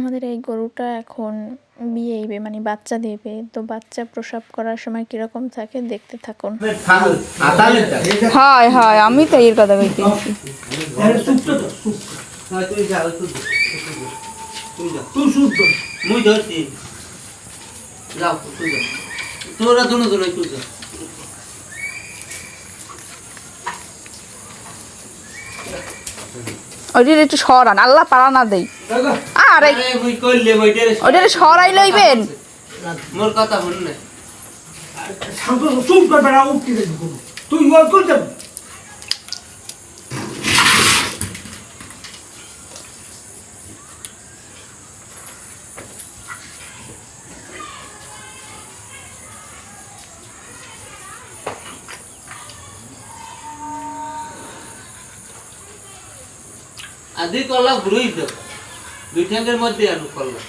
আমাদের এই গরুটা এখন বিয়ে বিয়েইবে মানে বাচ্চা দেবে। তো বাচ্চা প্রসাব করার সময় কীরকম থাকে দেখতে থাকুন। হয় হয় আমি তো এর কথা কইতেছি তুই যা তুই তুই যা তুই শুদ্ধ মুই ধরছি যাও তুই যা তোরা দুনো দুনো তুই যা ওইটার একটু সরান আল্লাহ পারা না দেই। আরে সরাই লইবেন। মোর কথা শুন না। শান্ত চুপ কর বেড়া উঠতে তুই ওই কর আদি কলা ঘুরই তো। দুই ঠ্যাঙ্গের মধ্যে আনু করলাম।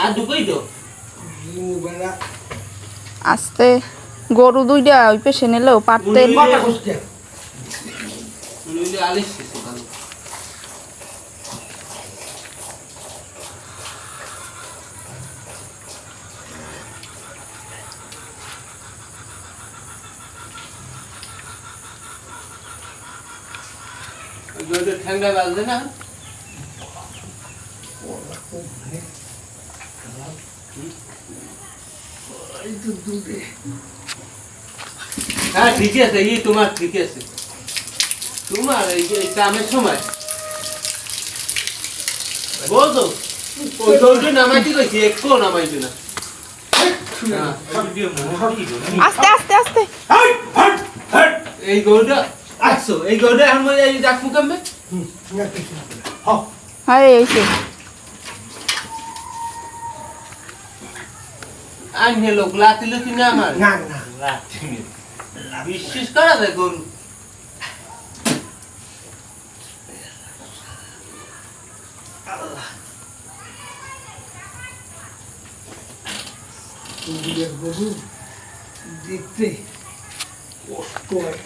আর ঢুকই তো। আস্তে গরু দুইটা ওই পেশে নিলেও নইলে আলিস ভালো বাজবে না? হ্যাঁ ঠিক আছে এই তোমার ঠিক আছে। তোমার এই যে কামের সময়। বলতো ওই গরুটা নামাইতে কইছি একটু নামাইবে না। হ্যাঁ। আস্তে আস্তে আস্তে। এই গরুটা আসছো এই গরুটা এখন মই এই ডাকু কামবে হুম না কিছু হ্যাঁ লোক লাতিল না আমার? না না। বিশ্বাস করা যায় গরু? গরু দেখতে কষ্ট হয়।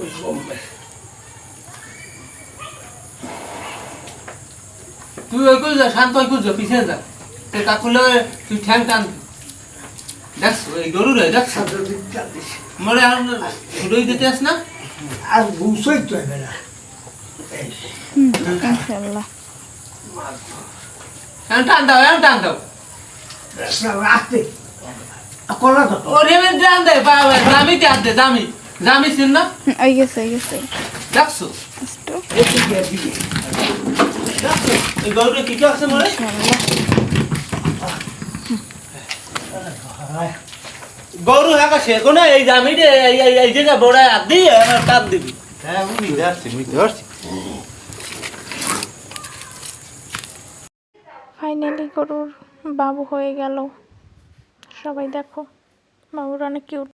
ওই জমবে তুই ওই কই যা শান্ত ওই কই যা পিছিয়ে যা তে কাকুলে তুই ঠ্যাং টান দেখছ এই গরু রে দিস মরে এখন ছুড়ই দিতে আস না আর ঘুষই তো হবে না এই ইনশাআল্লাহ এখন টান দাও এখন টান দাও রাখতে কলা ওরে টান দে বাবা জামি টান দে জামি জামি চিন না ওই গেছে ওই গেছে। দেখছ একটু দেখছ এই গরুটা কি আছে মরে ইনশাআল্লাহ গরু হাকা শেখো না এই জামি রে এই এই আমার টান দিবি। হ্যাঁ আমি ধরছি আমি ধরছি ফাইনালি গরুর বাবু হয়ে গেল। সবাই দেখো বাবুর অনেক কিউট